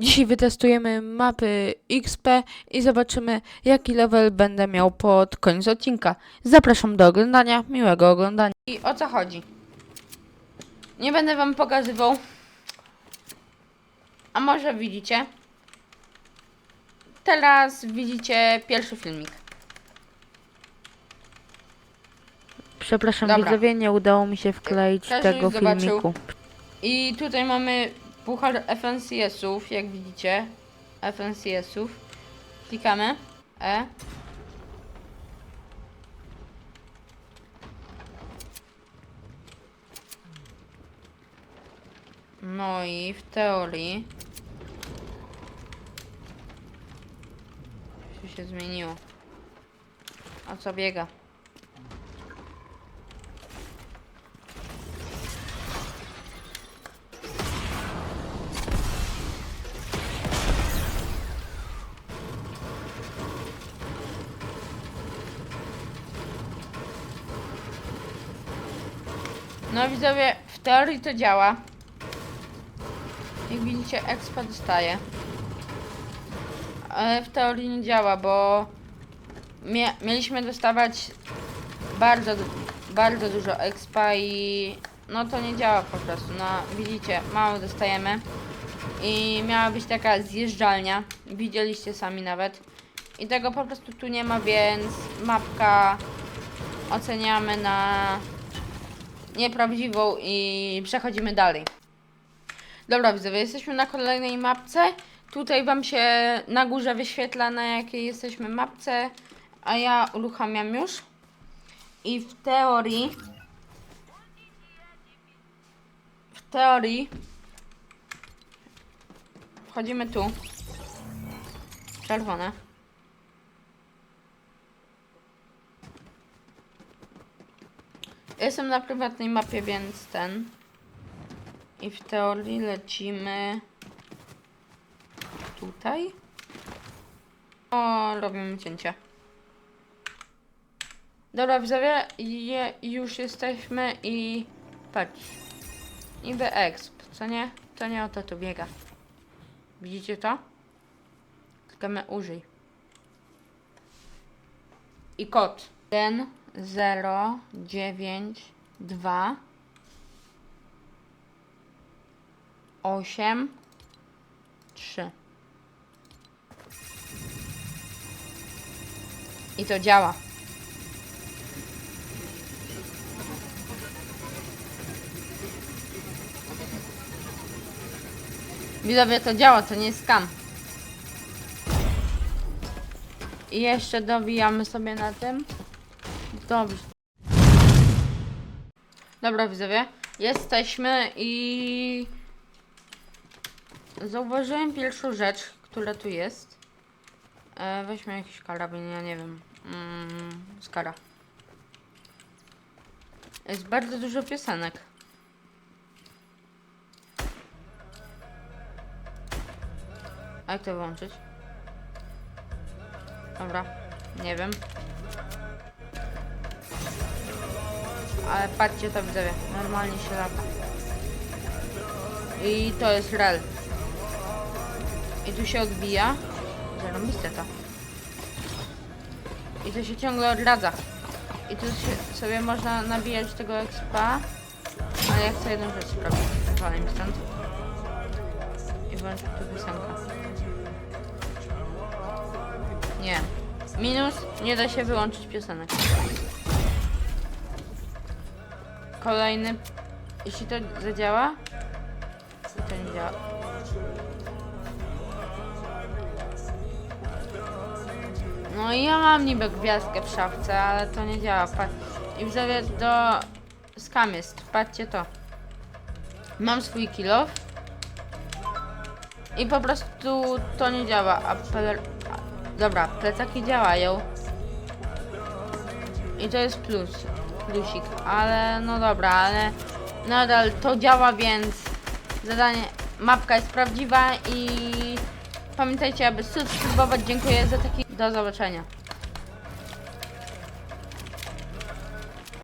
Dzisiaj wytestujemy mapy XP i zobaczymy jaki level będę miał pod koniec odcinka. Zapraszam do oglądania, miłego oglądania. I o co chodzi? Nie będę wam pokazywał. A może widzicie? Teraz widzicie pierwszy filmik. Przepraszam Dobra. widzowie, nie udało mi się wkleić Każdy tego już zobaczył. filmiku. I tutaj mamy puchar FNCS-ów, jak widzicie. FNCS-ów. Klikamy. E. No i w teorii. Się zmieniło? O co biega? No widzowie, w teorii to działa. Jak widzicie, expa dostaje. Ale w teorii nie działa, bo mie mieliśmy dostawać bardzo, bardzo dużo expa i no to nie działa po prostu. No widzicie, mało dostajemy. I miała być taka zjeżdżalnia. Widzieliście sami nawet. I tego po prostu tu nie ma, więc mapka oceniamy na nieprawdziwą i przechodzimy dalej. Dobra widzowie, jesteśmy na kolejnej mapce. Tutaj wam się na górze wyświetla na jakiej jesteśmy mapce, a ja uruchamiam już. I w teorii w teorii wchodzimy tu. Czerwone. Jestem na prywatnej mapie, więc ten. I w teorii lecimy tutaj. O, robimy cięcie. Dobra, widzowie, je, już jesteśmy i patrz. Niby exp, co nie? To nie o to tu biega. Widzicie to? Klikamy użyj. I kod. 1, 0, 9, 2, 8, 3. I to działa. Widzowie, to działa, to nie jest skam. I jeszcze dobijamy sobie na tym. Dobrze. Dobra, widzowie. Jesteśmy i... Zauważyłem pierwszą rzecz, która tu jest. E, weźmy jakiś karabin, ja nie wiem. Mm, skara. Jest bardzo dużo piosenek. A jak to wyłączyć? Dobra, nie wiem. Ale patrzcie to widzowie, normalnie się lata. I to jest rel. I tu się odbija. Zarąbiste to. I to się ciągle odradza. I tu się, sobie można nabijać tego expa. Ale ja chcę jedną rzecz sprawdzić. Wywalę mi stąd. I włączę tu piosenkę. Nie. Minus, nie da się wyłączyć piosenek. Kolejny. Jeśli to zadziała, to nie działa. No i ja mam niby gwiazdkę w szafce, ale to nie działa. Patrz. I widzowie do skam jest. Patrzcie to. Mam swój kill off. I po prostu to nie działa. A- Dobra, plecaki działają. I to jest plus. Plusik. Ale no dobra, ale nadal to działa, więc zadanie, mapka jest prawdziwa i pamiętajcie, aby subskrybować. Dziękuję za taki. Do zobaczenia.